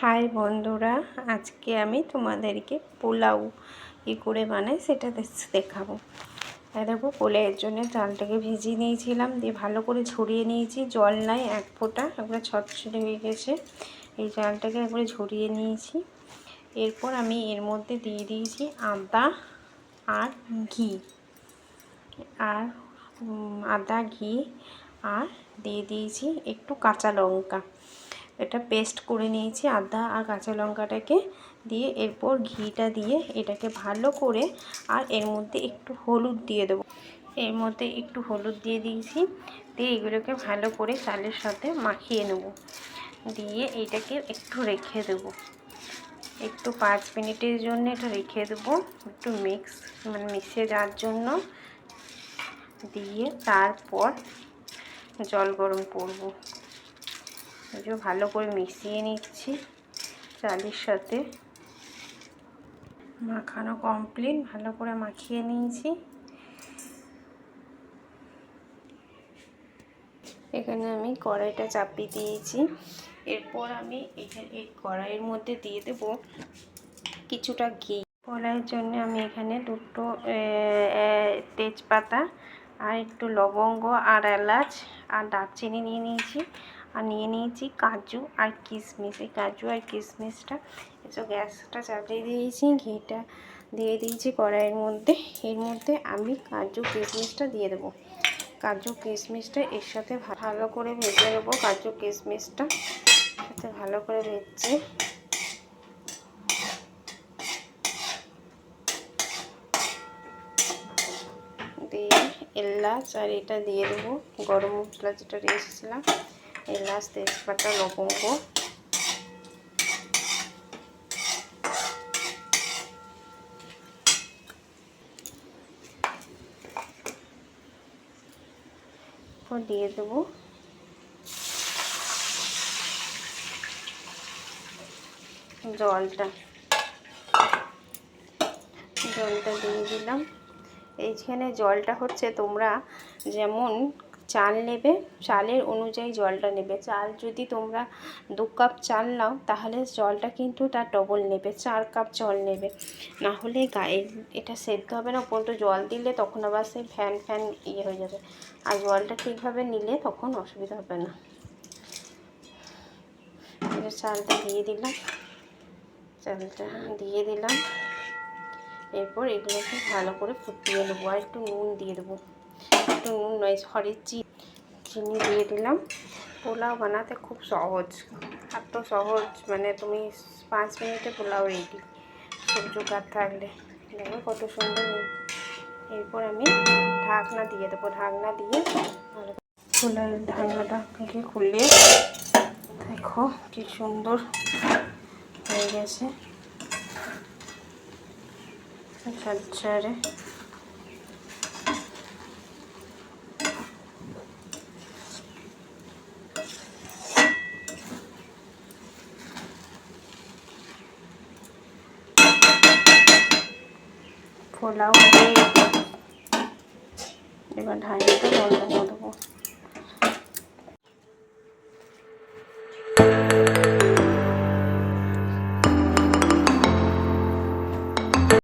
High বন্ধুরা, আজকে আমি তোমাদেরকে পোলাও কী করে বানাই সেটা দেখাবো। দেখো, পোলাওয়ের জন্য চালটাকে ভিজিয়ে নিয়েছিলাম, দিয়ে ভালো করে ঝরিয়ে নিয়েছি। জল নাই, এক ফোঁটা, একবারে ছটছটে হয়ে গেছে। এই চালটাকে একবারে ঝরিয়ে নিয়েছি। এরপর আমি এর মধ্যে দিয়ে দিয়েছি আদা আর ঘি। আর আদা, ঘি, আর দিয়ে দিয়েছি একটু কাঁচা লঙ্কা। এটা পেস্ট করে নিয়েছি, আদা আর কাঁচা লঙ্কাটাকে দিয়ে এরপর ঘিটা দিয়ে এটাকে ভালো করে আর এর মধ্যে একটু হলুদ দিয়ে দেবো। এর মধ্যে একটু হলুদ দিয়ে দিয়েছি, দিয়ে এগুলোকে ভালো করে চালের সাথে মাখিয়ে নেব। দিয়ে এটাকে একটু রেখে দেবো। একটু পাঁচ মিনিটের জন্য এটা রেখে দেবো, একটু মিক্স মানে মিশে যাওয়ার জন্য। দিয়ে তারপর জল গরম করব। যে ভালো করে মিশিয়ে নিচ্ছি চালের সাথে। মাখানো কমপ্লিট ভালো করে মাখিয়ে নিয়েছি। এখানে আমি কড়াইটা চাপিয়ে দিয়েছি। এরপর আমি এখানে এই কড়াইয়ের মধ্যে দিয়ে দেব কিছুটা ঘি। কড়াইয়ের জন্য আমি এখানে দুটো তেজপাতা আর একটু লবঙ্গ আর এলাচ আর দারচিনি নিয়ে নিয়েছি। আর নিয়ে নিয়েছি কাজু আর কিশমিশ এই কাজু আর কিশমিশটা এসব গ্যাসটা চাপিয়ে দিয়েছি, ঘিটা দিয়ে দিয়েছি কড়াইয়ের মধ্যে। এর মধ্যে আমি কাজু কিশমিশটা দিয়ে দেবো। কাজু কিশমিশটা এর সাথে ভালো করে ভেজে নেব। কাজু কিশমিশটা সাথে ভালো করে ভেজে দিয়ে এলাচ আর এটা দিয়ে দেবো। গরম মশলা যেটা রেখেছিলাম এলাচ তেজপাতা লবঙ্গ দিয়ে দেবো জলটা জলটা দিয়ে দিলাম এইখানে জলটা হচ্ছে তোমরা যেমন চাল নেবে, চালের অনুযায়ী জলটা নেবে। চাল যদি তোমরা দু কাপ চাল নাও, তাহলে জলটা কিন্তু তার ডবল নেবে, চার কাপ জল নেবে। না হলে গায়ে এটা সেদ্ধ হবে না পর্যন্ত জল দিলে তখন আবার সেই ফ্যান ফ্যান ইয়ে হয়ে যাবে। আর জলটা ঠিকভাবে নিলে তখন অসুবিধা হবে না। চালটা দিয়ে দিলাম। চালটা দিয়ে দিলাম। এরপর এগুলোকে ভালো করে ফুটিয়ে নেব, আর একটু নুন দিয়ে দেবো। একটু নয় সরি চিনি দিয়ে দিলাম। পোলাও বানাতে খুব সহজ, এত সহজ মানে তুমি পাঁচ মিনিটে পোলাও রেডি সব জোগাড় থাকলে। দেখো কত সুন্দর। এরপর আমি ঢাকনা দিয়ে দেবো, ঢাকনা দিয়ে ভালো পোলাওয়ের ঢাকনাটাকে খুলে দেখো কি সুন্দর হয়ে গেছে। ঝরঝরে। পোলাও হয়ে এবার ঢাইনিটা বন্ধ করে দেবো।